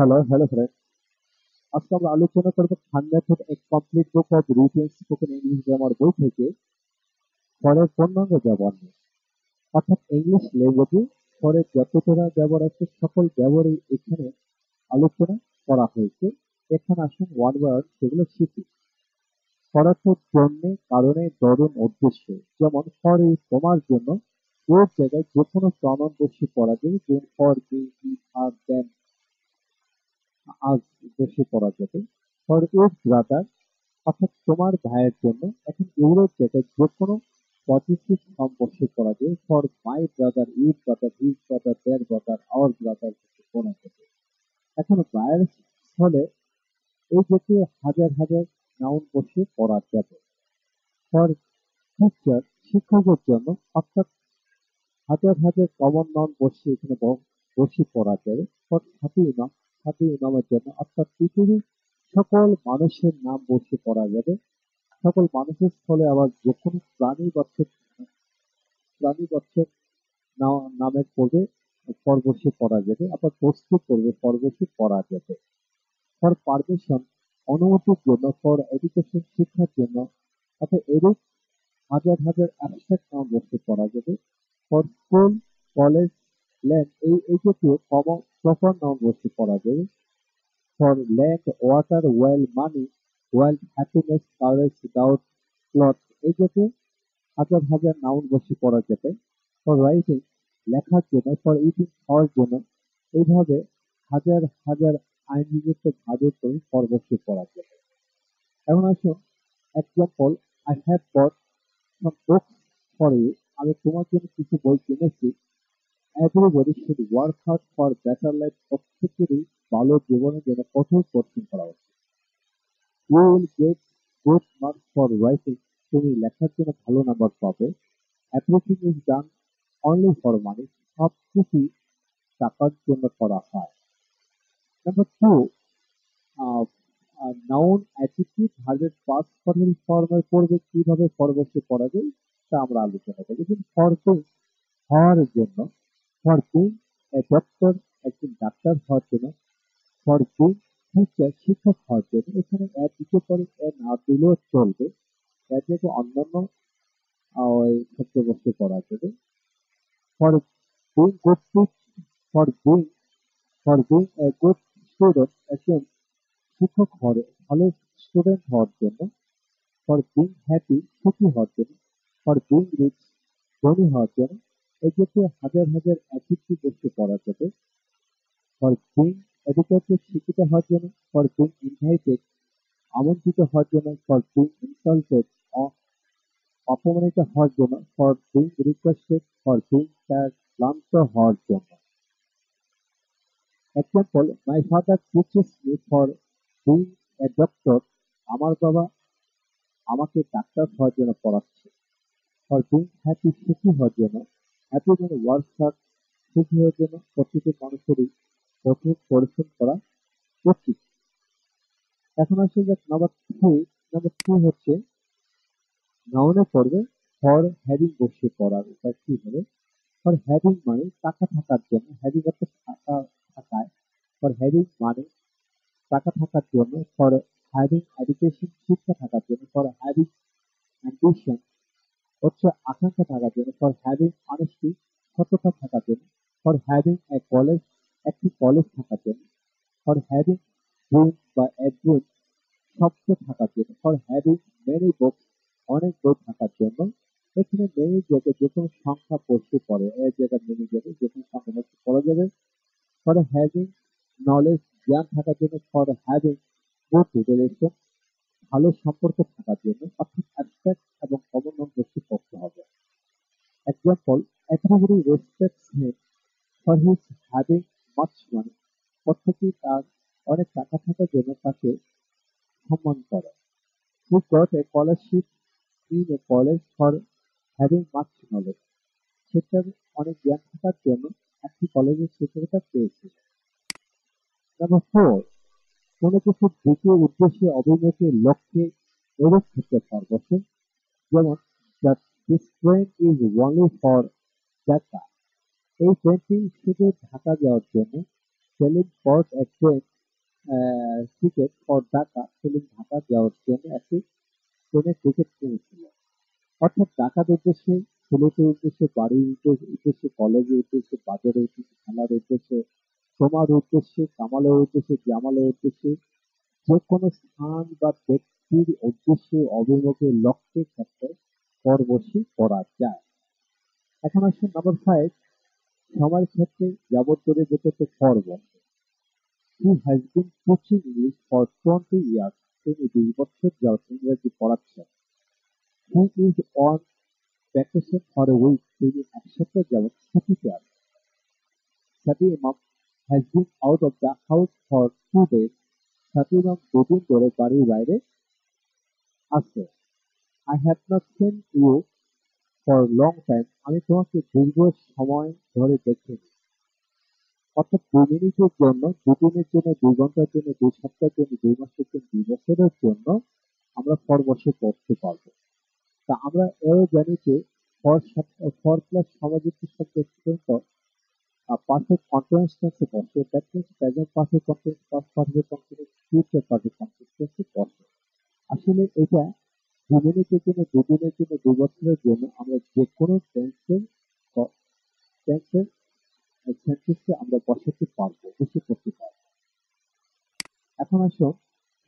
Hello hello friend আজকে আমরা আলোচনা করব খান মেথড এক complete book of written spoken English grammar বই থেকে স্বরের পূর্ণাঙ্গ ব্যবহার নিয়ে। অর্থাৎ ইংলিশ ল্যাঙ্গুয়েজে স্বরের যতটা ব্যবহার আছে, সকল ব্যবহারই এখানে আলোচনা করা হয়েছে। এখন আসুন ওয়ান ওয়ার্ড সেগুলো শিখি। স্বরার্থের জন্য কারণে দরুন উদ্দেশ্য। যেমন ফর এই তোমার জন্য। ওর জায়গায় যে কোনো প্রণন বসে পড়া যায়, যেমন ফর দি আর দেন আজ পড়া যাবে ফর ইউর ব্রাদার অর্থাৎ তোমার ভাইয়ের জন্য এখন ইউরোপ জায়গায় যে কোনো পজিটিভ বসে পড়া যায় for my brother your brother his brother their brother our brother পড়া যাবে এখন ভাইয়ের স্থলে এই জাতীয় হাজার হাজার নাউন বসে পড়া যাবে। ফর টিচার শিক্ষকের জন্য অর্থাৎ হাজার হাজার কমন নাউন বসে এখানে বসে পড়া যাবে ফর নাম সাথী নামের জন্য। অর্থাৎ পৃথিবীর সকল মানুষের নাম বসে পড়া যাবে। সকল মানুষের স্থলে আবার যে কোনো প্রাণী বর্ষের প্রাণী বর্ষের নামের পড়বে পরবশে পড়া যাবে। আবার বস্তু পড়বে পরবশে পড়া যাবে। ফর পারমিশন অনুমতির জন্য ফর এডুকেশন শিক্ষার জন্য, অর্থাৎ এরূপ হাজার হাজার অ্যাবস্ট্রাক্ট নাম বসে পড়া যাবে। ফর স্কুল কলেজ ল্যান্ড এই এই জাতীয় কমন পড়া যাবে for land water oil money wealth happiness, courage doubt plot এই জাতীয় হাজার হাজার নাউন বসে পড়া যাবে। ফর রাইটিং, লেখার জন্য, ফর ইটিং, খাওয়ার জন্য, এইভাবে হাজার হাজার আইনবিযুক্ত ভাবের করে বসে পড়া যাবে। এখন আসুন example I have bought some books for you আমি তোমার জন্য কিছু বই কিনেছি। Everybody should work hard for better life প্রত্যেকেরই ভালো জীবনের জন্য কঠোর পরিশ্রম করা উচিত you will get good for writing তুমি লেখার জন্য ভালো নাম্বার পাবে। Everything is done only for money সব কিছুই টাকার জন্য করা হয়। নাম্বার টু নাউন অ্যাটিটিউড ভার্বের পাস্ট ফর্মের ফর্মের পড়বে, কীভাবে পরবর্তী করা যায় তা আমরা আলোচনা করি ফর হওয়ার জন্য বিং এ ডক্টর, একজন ডাক্তার হওয়ার জন্য ফর বিং টিচার শিক্ষক হওয়ার জন্য। এখানে এক দিতে পরে এ না দিলেও চলবে। এর থেকে অন্যান্য শব্দবস্তু করা যাবে for being good for being for being a good student একজন শিক্ষক হওয়ার, ভালো স্টুডেন্ট হওয়ার জন্য ফর বিং হ্যাপি সুখী হওয়ার জন্য ফর বিং রিচ ধনী হওয়ার জন্য এক্ষেত্রে হাজার হাজার অ্যাটিটিউড বস্তু করা যাবে। ফর বিং এডুকেটেড শিক্ষিত হওয়ার জন্য ফর বিং ইনভাইটেড আমন্ত্রিত হওয়ার জন্য ফর বিং ইনসাল্টেড অপমানিত হওয়ার জন্য for being requested for being sad ক্লান্ত হওয়ার জন্য। Example my father teaches me for being a doctor আমার বাবা আমাকে ডাক্তার হওয়ার জন্য পড়াচ্ছে। ফর বিং হ্যাপি সুখী হওয়ার জন্য হ্যাপি যেন ওয়ার্ক হার্ড সুখী হওয়ার জন্য প্রত্যেকের মানুষেরই কঠোর পরিশ্রম করা উচিত। এখন আসলে যাক নাম্বার থ্রি নাম্বার থ্রি হচ্ছে নাউনে পড়বে ফর হ্যাভিং বসে পড়ার উপায় কি হবে? ফর হ্যাভিং মানে টাকা থাকার জন্য হ্যাভিং অর্থাৎ টাকা থাকায় ফর হ্যাভিং মানে টাকা থাকার জন্য ফর হ্যাভিং এডুকেশন শিক্ষা থাকার জন্য ফর হ্যাভিং অ্যাম্বিশন হচ্ছে আকাঙ্ক্ষা থাকার জন্য ফর হ্যাভিং অনেস্টি সততা থাকার জন্য ফর হ্যাভিং এ কলেজ একটি কলেজ থাকার জন্য ফর হ্যাভিং ড্রিম বা এ ড্রিম শব্দ থাকার জন্য ফর হ্যাভিং মেনি বুকস অনেক বই থাকার জন্য, এখানে মেনি জায়গায় যে কোনো সংখ্যা পড়তে পড়ে এর জায়গায় মেনি জায়গায় যে কোনো সংখ্যা বসে পড়া যাবে ফর হ্যাভিং নলেজ জ্ঞান থাকার জন্য ফর হ্যাভিং গুড রিলেশন ভালো সম্পর্ক থাকার জন্য, অর্থাৎ অ্যাবস্ট্রাক্ট এবং কমন নাম বস্তু পড়তে হবে example everybody respects him for his having much money প্রত্যেকেই তার অনেক টাকা থাকার জন্য তাকে সম্মান করে। He got a scholarship in a college for having much knowledge সেটার অনেক জ্ঞান থাকার জন্য একটি কলেজের শিক্ষকতা পেয়েছিল নাম্বার ফোর কোনো কিছুর দ্বিতীয় উদ্দেশ্যে অভিমুখের লক্ষ্যে এরূপ ক্ষেত্রে পারবছে যেমন that this train is only for Dhaka এই ট্রেনটি শুধু ঢাকা যাওয়ার জন্য selling for a train ticket for Dhaka selling Dhaka যাওয়ার জন্য একটি ট্রেনের টিকিট কিনেছিল। অর্থাৎ ঢাকার উদ্দেশ্যে সিলেটের উদ্দেশ্যে, বাড়ির উদ্দেশ্যে কলেজের উদ্দেশ্যে, বাজারের উদ্দেশ্যে খেলার উদ্দেশ্যে তোমার উদ্দেশ্যে, কামালের উদ্দেশ্যে, জামালের উদ্দেশ্যে যে কোনো স্থান বা ব্যক্তির উদ্দেশ্যে, অভিমুখে লক্ষ্যের ক্ষেত্রে পরবশী করা যায়। এখন আসুন নাম্বার ফাইভ সবার ক্ষেত্রে যাবত করে যেতে হচ্ছে ফর বসে he has been teaching English for twenty years তিনি বিশ বছর যাবত ইংরেজি পড়াচ্ছেন। He is on vacation for a week তিনি এক সপ্তাহ যাবত ছুটিতে আছেন। Sadi Imam has been out of the house for two days Sadi Imam দুদিন ধরে বাড়ির বাইরে আছে। I have not seen you for long time আমি তোমাকে দীর্ঘ সময় ধরে দেখিনি। অর্থাৎ দু মিনিটের জন্য দুদিনের জন্য দুই ঘণ্টার জন্য দুই সপ্তাহের জন্য দুই মাসের জন্য দুই বছরের জন্য আমরা ফর বসে পড়তে পারব। তা আমরা এও জানি যে ফর ফর প্লাস সমাযুক্ত শব্দ পর্যন্ত পারফেক্ট কন্টিনিউয়াস টেন্সে বসে that means present perfect continuous past perfect continuous future perfect continuous টেন্সে বসে আসলে এটা দু জন্য দুদিনের জন্য দু বছরের জন্য আমরা যে কোনো আমরা বসাতে পারব বসে করতে পারব। এখন আসো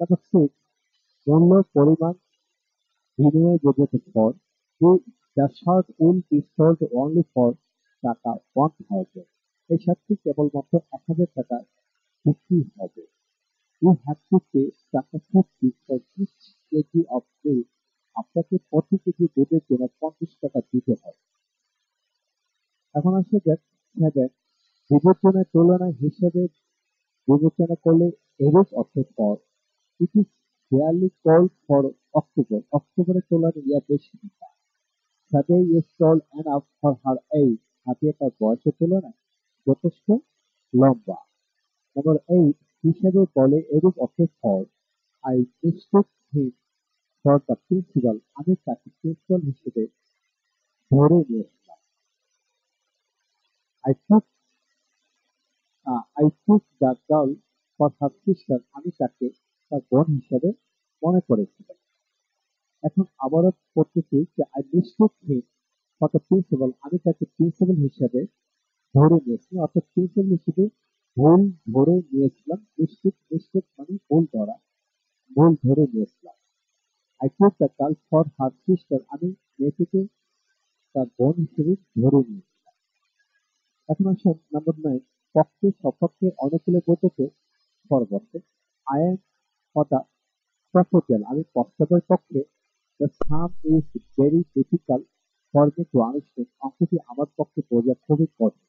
তারপর সিক্স মূল্য পরিমাণ বিনিময় যোগ্যতা for the shirt will be sold only for taka one thousand এই শার্টটি কেবলমাত্র এক হাজার টাকা বিক্রি হবে। You have to pay taka for each K G of আপনাকে প্রতি কেজি দুধের জন্য পঞ্চাশ টাকা দিতে হবে। এখন আসে যাক সেভেন বিবেচনার তুলনায় হিসেবে বিবেচনা করলে এরূপ অর্থ for it is fairly cold for October. অক্টোবরের তুলনায় ইয়া বেশি সাথে is tall up for her age হাতে তার বয়সের তুলনায় যথেষ্ট লম্বা। নম্বর এইট হিসেবে বলে এরূপ অর্থ for I mistake him the principal আমি তাকে প্রিন্সিপাল হিসেবে ধরে নিয়েছিলাম আমি তাকে তার বোন হিসেবে মনে করেছিলাম এখন আবারও যে আই হিম প্রিন্সিপাল আমি তাকে প্রিন্সিপাল হিসেবে ধরে নিয়েছি অর্থাৎ প্রিন্সিপাল হিসেবে ভুল ধরে নিয়েছিলাম মানে ভুল ধরা, ভুল ধরে নিয়েছিলাম। I took the girl for her sister আমি মেয়েটিকে তার বোন হিসেবে ধরে নিয়েছিলাম এখন আসুন নাম্বার নাইন পক্ষে সপক্ষে অনুকূলে বোঝাতে এম ফর দ্য প্রপোজাল আমি প্রস্তাবের পক্ষে the sum is very difficult for me to understand অঙ্কটি আমার পক্ষে বোঝা খুবই কঠিন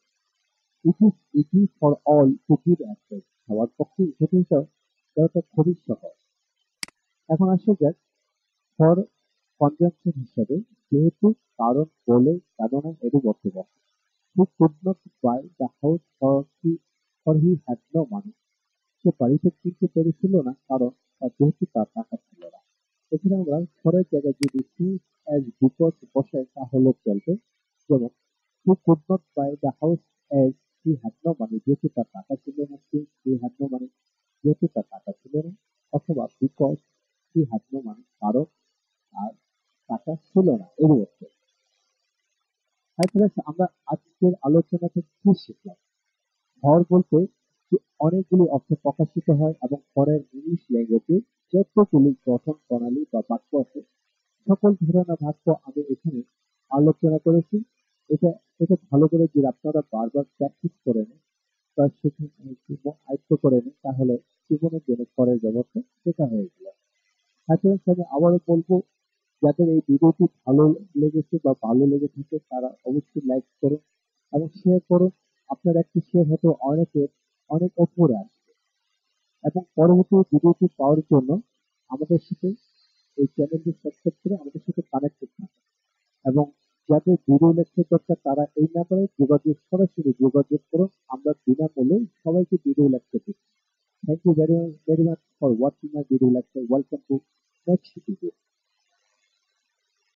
it is easy for all to give answer সবার পক্ষে দেওয়াটা খুবই সহজ এখন আসা যাক ফর কনজাংশন হিসাবে যেহেতু কারণ বলে কেননা এরূপ অর্থ could not buy the house for he for he had no money সে বাড়িতে কিনতে পেরেছিল না, কারণ যেহেতু তার টাকা ছিল না। এখানে আমরা ফরের জায়গায় যদি সি অ্যাজ বিকজ বসাই তাহলে চলবে। যেমন he could not buy the house as he had no money যেহেতু তার টাকা ছিল না হি হ্যাড নো মানি যেহেতু তার টাকা ছিল না, অথবা because he had no money টাকা ছিল না ফ্রেন্ডস আমরা আজকের আলোচনা থেকে কি শিখলাম? ঘর বলতে অনেকগুলি অর্থ প্রকাশিত হয় এবং ঘরের ইংলিশ ল্যাঙ্গুয়েজে যতগুলি গঠন প্রণালী বা বাক্য আছে, সকল ধরনের বাক্য আমি এখানে আলোচনা করেছি। এটা এটা ভালো করে যদি আপনারা বারবার প্র্যাকটিস করে নেন, বা সেখানে আয়ত্ত করে নেন, তাহলে জীবনের জন্য ঘরের ব্যবস্থা শেখা হয়ে গেল। ফ্রেন্ডস আমি আবারও বলব যাদের এই ভিডিওটি ভালো লেগেছে বা ভালো লেগে থাকে, তারা অবশ্যই লাইক করুন এবং শেয়ার করুন আপনার একটি শেয়ার হয়তো অনেকের, অনেক ওপরে আসবে। এবং পরবর্তী ভিডিওটি পাওয়ার জন্য আমাদের সাথে এই চ্যানেলটি সাবস্ক্রাইব করে আমাদের সাথে কানেক্টেড থাকুন এবং যাদের ভিডিও লেকচার দরকার, তারা এই নাম্বারে যোগাযোগ, সরাসরি যোগাযোগ করুন আমরা বিনামূল্যে সবাইকে ভিডিও লেকচার দিচ্ছি। Thank you very very much for watching my video lecture welcome to next video